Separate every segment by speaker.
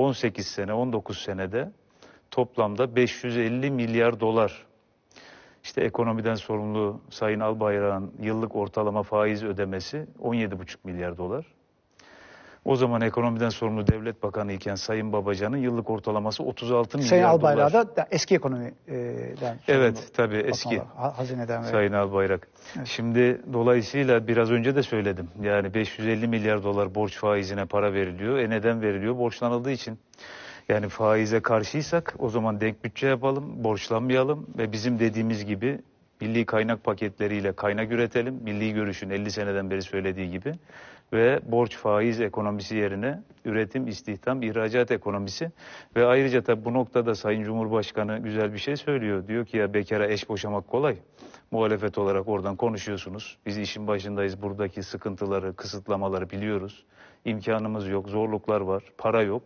Speaker 1: 18 sene, 19 senede toplamda 550 milyar dolar. İşte ekonomiden sorumlu Sayın Albayrak'ın yıllık ortalama faiz ödemesi 17,5 milyar dolar. O zaman ekonomiden sorumlu devlet bakanı iken Sayın Babacan'ın yıllık ortalaması 36 milyar
Speaker 2: Sayın
Speaker 1: dolar.
Speaker 2: Albayrak da da eski ekonomiden
Speaker 1: Evet tabii eski.
Speaker 2: olarak, hazineden
Speaker 1: Sayın Albayrak.
Speaker 2: Evet.
Speaker 1: Şimdi dolayısıyla biraz önce de söyledim. Yani 550 milyar dolar borç faizine para veriliyor. E neden veriliyor? Borçlanıldığı için. Yani faize karşıysak o zaman denk bütçe yapalım, borçlanmayalım ve bizim dediğimiz gibi milli kaynak paketleriyle kaynak üretelim. Milli görüşün 50 seneden beri söylediği gibi ve borç faiz ekonomisi yerine üretim, istihdam, ihracat ekonomisi ve ayrıca tabii bu noktada Sayın Cumhurbaşkanı güzel bir şey söylüyor. Diyor ki ya bekara eş boşamak kolay. Muhalefet olarak oradan konuşuyorsunuz. Biz işin başındayız. Buradaki sıkıntıları, kısıtlamaları biliyoruz. İmkanımız yok, zorluklar var, para yok.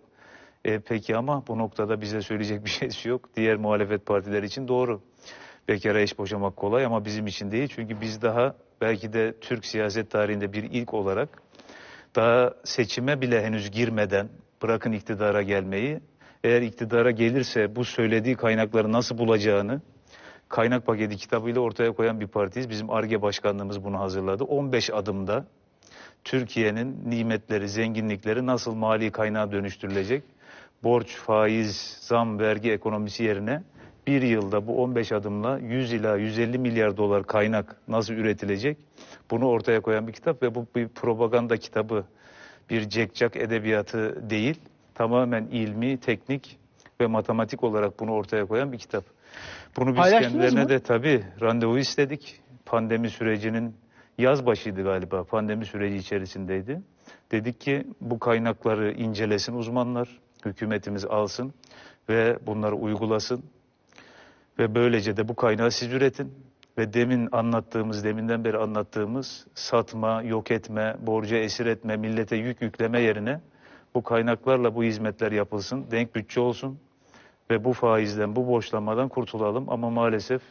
Speaker 1: E, peki ama bu noktada bize söyleyecek bir şeysi yok. Diğer muhalefet partileri için doğru. Bekara eş boşamak kolay ama bizim için değil. Çünkü biz daha belki de Türk siyaset tarihinde bir ilk olarak daha seçime bile henüz girmeden bırakın iktidara gelmeyi eğer iktidara gelirse bu söylediği kaynakları nasıl bulacağını kaynak paketi kitabıyla ortaya koyan bir partiyiz. Bizim ARGE başkanlığımız bunu hazırladı. 15 adımda Türkiye'nin nimetleri, zenginlikleri nasıl mali kaynağa dönüştürülecek? Borç, faiz, zam, vergi ekonomisi yerine bir yılda bu 15 adımla 100 ila 150 milyar dolar kaynak nasıl üretilecek? Bunu ortaya koyan bir kitap ve bu bir propaganda kitabı, bir cekcak edebiyatı değil. Tamamen ilmi, teknik ve matematik olarak bunu ortaya koyan bir kitap. Bunu biz
Speaker 2: Paylaştınız
Speaker 1: kendilerine
Speaker 2: mı?
Speaker 1: de tabii randevu istedik. Pandemi sürecinin yaz başıydı galiba. Pandemi süreci içerisindeydi. Dedik ki bu kaynakları incelesin uzmanlar, hükümetimiz alsın ve bunları uygulasın. Ve böylece de bu kaynağı siz üretin. Ve demin anlattığımız, deminden beri anlattığımız satma, yok etme, borca esir etme, millete yük yükleme yerine bu kaynaklarla bu hizmetler yapılsın, denk bütçe olsun ve bu faizden, bu borçlanmadan kurtulalım. Ama maalesef